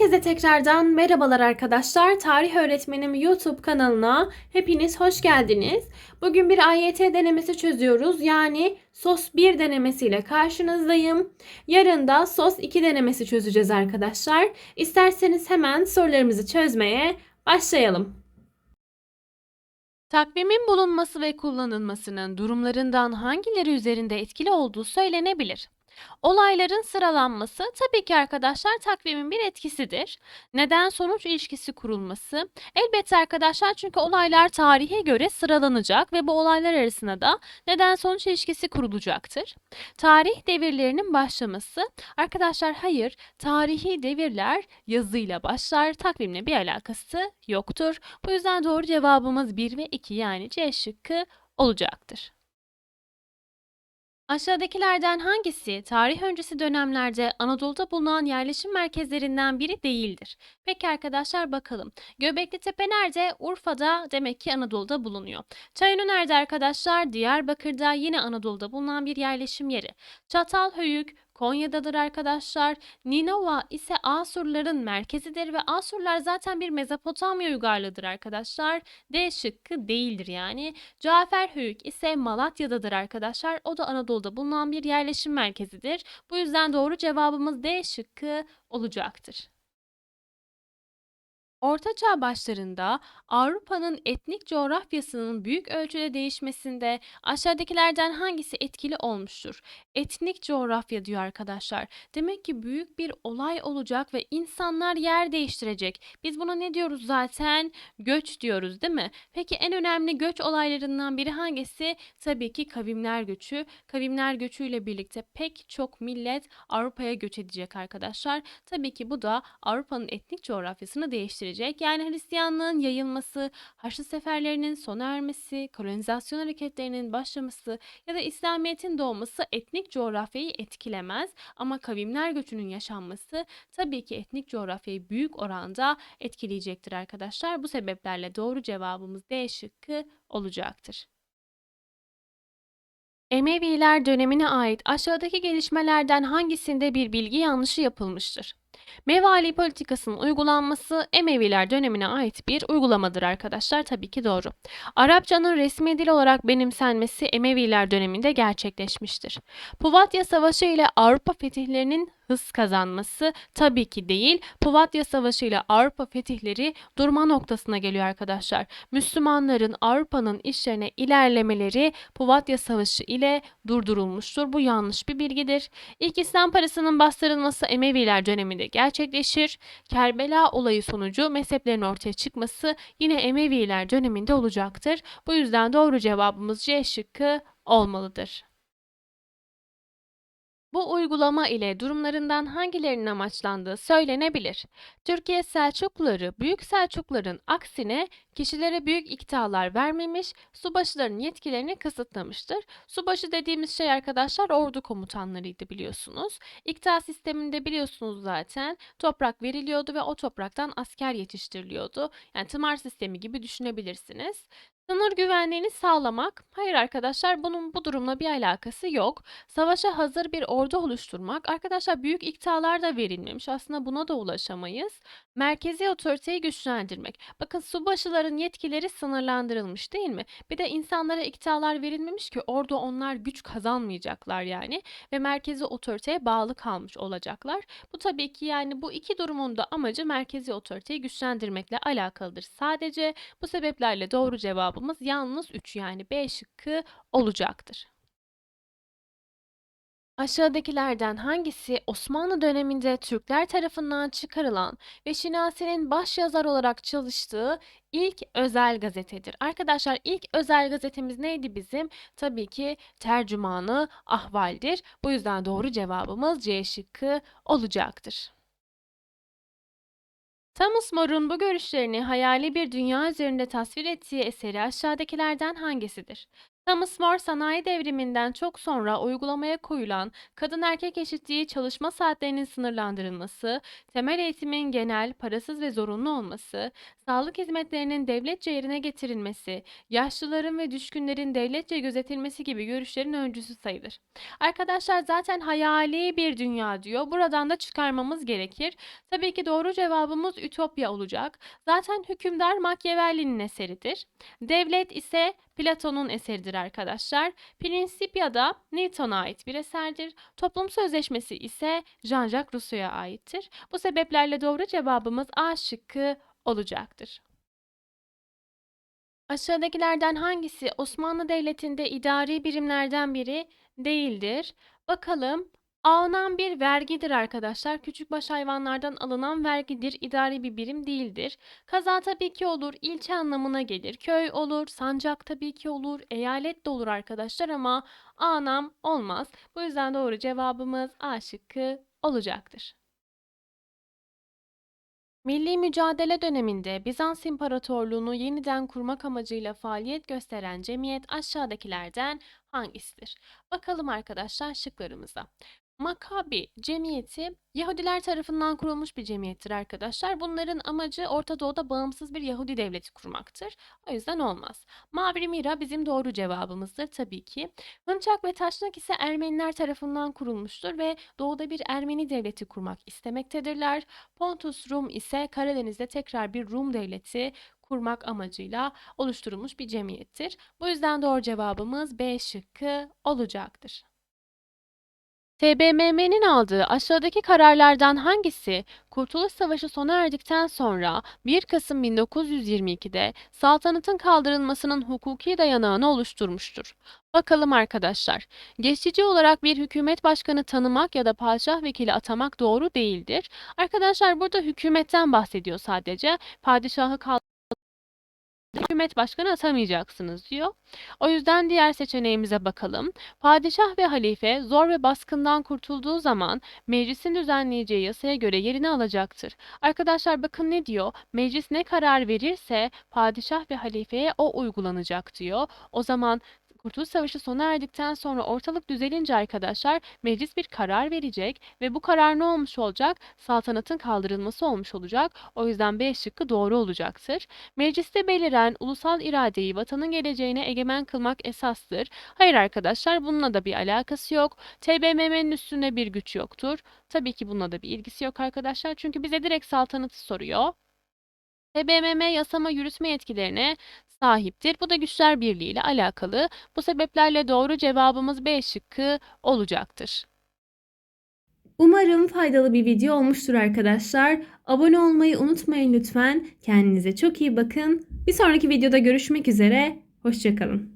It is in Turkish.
Herkese tekrardan merhabalar arkadaşlar. Tarih öğretmenim YouTube kanalına hepiniz hoş geldiniz. Bugün bir AYT denemesi çözüyoruz. Yani SOS 1 denemesiyle karşınızdayım. Yarın da SOS 2 denemesi çözeceğiz arkadaşlar. İsterseniz hemen sorularımızı çözmeye başlayalım. Takvimin bulunması ve kullanılmasının durumlarından hangileri üzerinde etkili olduğu söylenebilir. Olayların sıralanması tabii ki arkadaşlar takvimin bir etkisidir. Neden sonuç ilişkisi kurulması? Elbette arkadaşlar çünkü olaylar tarihe göre sıralanacak ve bu olaylar arasında da neden sonuç ilişkisi kurulacaktır. Tarih devirlerinin başlaması arkadaşlar hayır tarihi devirler yazıyla başlar takvimle bir alakası yoktur. Bu yüzden doğru cevabımız 1 ve 2 yani C şıkkı olacaktır. Aşağıdakilerden hangisi tarih öncesi dönemlerde Anadolu'da bulunan yerleşim merkezlerinden biri değildir? Peki arkadaşlar bakalım. Göbekli Tepe nerede? Urfa'da demek ki Anadolu'da bulunuyor. Çayönü nerede arkadaşlar? Diyarbakır'da yine Anadolu'da bulunan bir yerleşim yeri. Çatalhöyük Konya'dadır arkadaşlar. Ninova ise Asurların merkezidir ve Asurlar zaten bir Mezopotamya uygarlığıdır arkadaşlar. D şıkkı değildir yani. Caferhöyük ise Malatya'dadır arkadaşlar. O da Anadolu'da bulunan bir yerleşim merkezidir. Bu yüzden doğru cevabımız D şıkkı olacaktır. Orta Çağ başlarında Avrupa'nın etnik coğrafyasının büyük ölçüde değişmesinde aşağıdakilerden hangisi etkili olmuştur? Etnik coğrafya diyor arkadaşlar. Demek ki büyük bir olay olacak ve insanlar yer değiştirecek. Biz buna ne diyoruz zaten? Göç diyoruz değil mi? Peki en önemli göç olaylarından biri hangisi? Tabii ki kavimler göçü. Kavimler göçüyle birlikte pek çok millet Avrupa'ya göç edecek arkadaşlar. Tabii ki bu da Avrupa'nın etnik coğrafyasını değiştirecek. Yani Hristiyanlığın yayılması, Haçlı seferlerinin sona ermesi, kolonizasyon hareketlerinin başlaması ya da İslamiyet'in doğması etnik coğrafyayı etkilemez ama kavimler göçünün yaşanması tabii ki etnik coğrafyayı büyük oranda etkileyecektir arkadaşlar. Bu sebeplerle doğru cevabımız D şıkkı olacaktır. Emeviler dönemine ait aşağıdaki gelişmelerden hangisinde bir bilgi yanlışı yapılmıştır? Mevali politikasının uygulanması Emeviler dönemine ait bir uygulamadır arkadaşlar. Tabii ki doğru. Arapçanın resmi dil olarak benimsenmesi Emeviler döneminde gerçekleşmiştir. Puvatya Savaşı ile Avrupa fetihlerinin hız kazanması tabii ki değil. Puvatya Savaşı ile Avrupa fetihleri durma noktasına geliyor arkadaşlar. Müslümanların Avrupa'nın işlerine ilerlemeleri Puvatya Savaşı ile durdurulmuştur. Bu yanlış bir bilgidir. İlk İslam parasının bastırılması Emeviler döneminde gerçekleşir. Kerbela olayı sonucu mezheplerin ortaya çıkması yine Emeviler döneminde olacaktır. Bu yüzden doğru cevabımız C şıkkı olmalıdır. Bu uygulama ile durumlarından hangilerinin amaçlandığı söylenebilir. Türkiye Selçukluları Büyük Selçukluların aksine kişilere büyük iktidarlar vermemiş, subaşıların yetkilerini kısıtlamıştır. Subaşı dediğimiz şey arkadaşlar ordu komutanlarıydı biliyorsunuz. İktidar sisteminde biliyorsunuz zaten toprak veriliyordu ve o topraktan asker yetiştiriliyordu. Yani tımar sistemi gibi düşünebilirsiniz. Sınır güvenliğini sağlamak. Hayır arkadaşlar bunun bu durumla bir alakası yok. Savaşa hazır bir ordu oluşturmak. Arkadaşlar büyük iktidarlar da verilmemiş. Aslında buna da ulaşamayız. Merkezi otoriteyi güçlendirmek. Bakın subaşıların yetkileri sınırlandırılmış değil mi? Bir de insanlara iktidarlar verilmemiş ki orada onlar güç kazanmayacaklar yani. Ve merkezi otoriteye bağlı kalmış olacaklar. Bu tabii ki yani bu iki durumun da amacı merkezi otoriteyi güçlendirmekle alakalıdır. Sadece bu sebeplerle doğru cevabımız yalnız 3 yani B şıkkı olacaktır. Aşağıdakilerden hangisi Osmanlı döneminde Türkler tarafından çıkarılan ve Şinasi'nin başyazar olarak çalıştığı ilk özel gazetedir? Arkadaşlar ilk özel gazetemiz neydi bizim? Tabii ki Tercümanı Ahval'dir. Bu yüzden doğru cevabımız C şıkkı olacaktır. Thomas More'un bu görüşlerini hayali bir dünya üzerinde tasvir ettiği eseri aşağıdakilerden hangisidir? More sanayi devriminden çok sonra uygulamaya koyulan kadın erkek eşitliği çalışma saatlerinin sınırlandırılması, temel eğitimin genel, parasız ve zorunlu olması, sağlık hizmetlerinin devletçe yerine getirilmesi, yaşlıların ve düşkünlerin devletçe gözetilmesi gibi görüşlerin öncüsü sayılır. Arkadaşlar zaten hayali bir dünya diyor. Buradan da çıkarmamız gerekir. Tabii ki doğru cevabımız Ütopya olacak. Zaten hükümdar Machiavelli'nin eseridir. Devlet ise Platon'un eseridir arkadaşlar. Principia da Newton'a ait bir eserdir. Toplum Sözleşmesi ise Jean-Jacques Rousseau'ya aittir. Bu sebeplerle doğru cevabımız A şıkkı olacaktır. Aşağıdakilerden hangisi Osmanlı Devleti'nde idari birimlerden biri değildir? Bakalım. Alınan bir vergidir arkadaşlar. Küçükbaş hayvanlardan alınan vergidir. İdari bir birim değildir. Kaza tabii ki olur. ilçe anlamına gelir. Köy olur. Sancak tabii ki olur. Eyalet de olur arkadaşlar ama anam olmaz. Bu yüzden doğru cevabımız A şıkkı olacaktır. Milli mücadele döneminde Bizans İmparatorluğunu yeniden kurmak amacıyla faaliyet gösteren cemiyet aşağıdakilerden hangisidir? Bakalım arkadaşlar şıklarımıza. Makabi cemiyeti Yahudiler tarafından kurulmuş bir cemiyettir arkadaşlar. Bunların amacı Orta Doğu'da bağımsız bir Yahudi devleti kurmaktır. O yüzden olmaz. Mavi Mira bizim doğru cevabımızdır tabii ki. Hınçak ve Taşnak ise Ermeniler tarafından kurulmuştur ve Doğu'da bir Ermeni devleti kurmak istemektedirler. Pontus Rum ise Karadeniz'de tekrar bir Rum devleti kurmak amacıyla oluşturulmuş bir cemiyettir. Bu yüzden doğru cevabımız B şıkkı olacaktır. TBMM'nin aldığı aşağıdaki kararlardan hangisi Kurtuluş Savaşı sona erdikten sonra 1 Kasım 1922'de saltanatın kaldırılmasının hukuki dayanağını oluşturmuştur? Bakalım arkadaşlar. Geçici olarak bir hükümet başkanı tanımak ya da padişah vekili atamak doğru değildir. Arkadaşlar burada hükümetten bahsediyor sadece. Padişahı kaldırmak hükümet başkanı atamayacaksınız diyor. O yüzden diğer seçeneğimize bakalım. Padişah ve halife zor ve baskından kurtulduğu zaman meclisin düzenleyeceği yasaya göre yerini alacaktır. Arkadaşlar bakın ne diyor? Meclis ne karar verirse padişah ve halifeye o uygulanacak diyor. O zaman Kurtuluş Savaşı sona erdikten sonra ortalık düzelince arkadaşlar meclis bir karar verecek ve bu karar ne olmuş olacak? Saltanatın kaldırılması olmuş olacak. O yüzden B şıkkı doğru olacaktır. Mecliste beliren ulusal iradeyi vatanın geleceğine egemen kılmak esastır. Hayır arkadaşlar bununla da bir alakası yok. TBMM'nin üstünde bir güç yoktur. Tabii ki bununla da bir ilgisi yok arkadaşlar. Çünkü bize direkt saltanatı soruyor. TBMM yasama yürütme yetkilerine sahiptir. Bu da güçler birliği ile alakalı. Bu sebeplerle doğru cevabımız B şıkkı olacaktır. Umarım faydalı bir video olmuştur arkadaşlar. Abone olmayı unutmayın lütfen. Kendinize çok iyi bakın. Bir sonraki videoda görüşmek üzere. Hoşçakalın.